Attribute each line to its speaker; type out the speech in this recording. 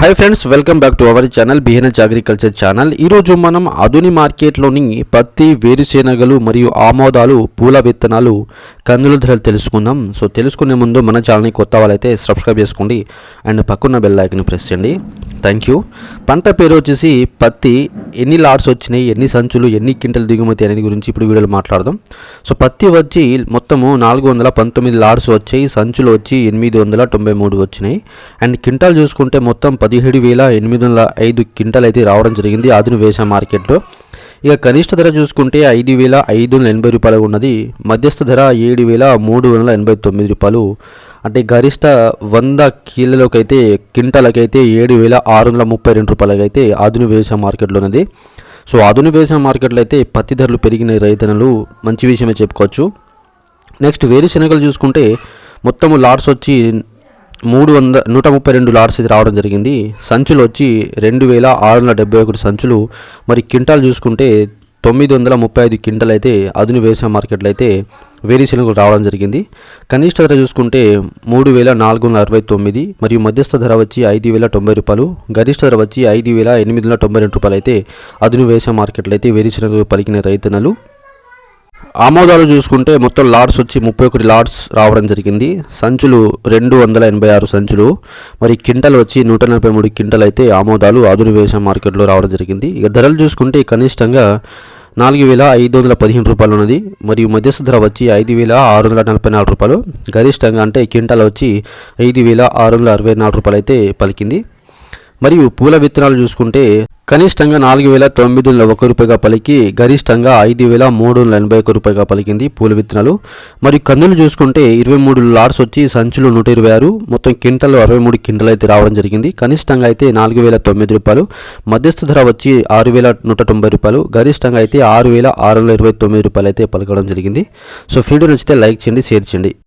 Speaker 1: Hi friends welcome back to our channel BHNS agriculture channel ఈరోజు మనం అదుని మార్కెట్లోని పత్తి వేరుశెనగలు మరియు ఆమోదాలు పూల విత్తనాలు కందుల ధరలు తెలుసుకుందాం. సో తెలుసుకునే ముందు మన ఛానల్ని కొత్త వాళ్ళైతే సబ్స్క్రైబ్ చేసుకోండి. అండ్ పక్కన్న బెల్ ఐకన్ ప్రెస్ చేయండి. థ్యాంక్ యూ పంట పేరు వచ్చేసి పత్తి. ఎన్ని లాట్స్ వచ్చినాయి? ఎన్ని సంచులు? ఎన్ని క్వింటల్ దిగుమతి అనేది గురించి ఇప్పుడు వీడియోలో మాట్లాడదాం. సో పత్తి వచ్చి మొత్తము నాలుగు వందల పంతొమ్మిది లాట్స్ వచ్చాయి. సంచులు వచ్చి ఎనిమిది వందల తొంభై మూడు వచ్చినాయి. అండ్ క్వింటాల్ చూసుకుంటే మొత్తం పదిహేడు వేల ఎనిమిది వందల ఐదు క్వింటాల్ అయితే రావడం జరిగింది. ఆదును వేసా మార్కెట్లో. ఇక కనిష్ట ధర చూసుకుంటే ఐదు వేల ఐదు వందల ఎనభై రూపాయలు ఉన్నది. మధ్యస్థ ధర ఏడు వేల మూడు వందల ఎనభై తొమ్మిది రూపాయలు. అంటే గరిష్ట వంద కిలోలకి అయితే క్వింటాలకైతే ఏడు వేల ఆరు వందల ముప్పై రెండు రూపాయలకి అయితే ఆధునిక వ్యవసాయ మార్కెట్లో ఉన్నది. సో ఆధునిక వ్యవసాయ మార్కెట్లో అయితే పత్తి ధరలు పెరిగిన రైతన్నలు మంచి విషయమే చెప్పుకోవచ్చు. నెక్స్ట్ వేరుశనగలు చూసుకుంటే మొత్తము లాట్స్ వచ్చి మూడు వంద నూట ముప్పై రెండు లాట్స్ అయితే రావడం జరిగింది. సంచులు వచ్చి రెండు వేల ఆరు వందల డెబ్బై ఒకటి సంచులు. మరి క్వింటాల్ చూసుకుంటే తొమ్మిది వందల ముప్పై ఐదు క్వింటల్ అయితే అదును వ్యవసాయ మార్కెట్లో అయితే వేరుశెనగలు రావడం జరిగింది. కనిష్ట ధర చూసుకుంటే మూడు వేల నాలుగు వందల అరవై తొమ్మిది మరియు మధ్యస్థ ధర వచ్చి ఐదు వేల తొంభై రూపాయలు. గరిష్ట ధర వచ్చి ఐదు వేల ఎనిమిది వందల తొంభై రెండు రూపాయలు అయితే అదును వ్యవసాయ మార్కెట్లో అయితే వేరుశనగలు పలికిన రైతన్నలు. ఆమోదాలు చూసుకుంటే మొత్తం లాట్స్ వచ్చి ముప్పై ఒకటి లాట్స్ రావడం జరిగింది. సంచులు రెండు వందల ఎనభై ఆరు సంచులు. మరి క్వింటల్ వచ్చి నూట నలభై మూడు క్వింటల్ అయితే ఆమోదాలు ఆధునిక మార్కెట్లో రావడం జరిగింది. ఇక ధరలు చూసుకుంటే కనిష్టంగా నాలుగు వేల ఐదు వందల పదిహేను రూపాయలు ఉన్నది. మరియు మధ్యస్థ ధర వచ్చి ఐదు వేల ఆరు వందల నలభై నాలుగు రూపాయలు. గరిష్టంగా అంటే క్వింటల్ వచ్చి ఐదు వేల ఆరు వందల అరవై నాలుగు రూపాయలు అయితే పలికింది. మరియు పూల విత్తనాలు చూసుకుంటే కనిష్టంగా నాలుగు వేల తొమ్మిది వందల ఒక రూపాయగా పలికి గరిష్టంగా ఐదు వేల మూడు వందల ఎనభై ఒక రూపాయగా పలికింది పూల విత్తనాలు. మరియు కందులు చూసుకుంటే ఇరవై మూడు లాట్స్ వచ్చి సంచులు నూట ఇరవై ఆరు మొత్తం క్వింటల్ అరవై మూడు క్వింటల్ అయితే రావడం జరిగింది. కనిష్టంగా అయితే నాలుగు వేల తొమ్మిది రూపాయలు మధ్యస్థ ధర వచ్చి ఆరు వేల నూట తొంభై రూపాయలు గరిష్టంగా అయితే ఆరు వేల ఆరు వందల ఇరవై తొమ్మిది రూపాయలు అయితే పలకడం జరిగింది. సో వీడియో నచ్చితే లైక్ చేయండి షేర్ చేయండి.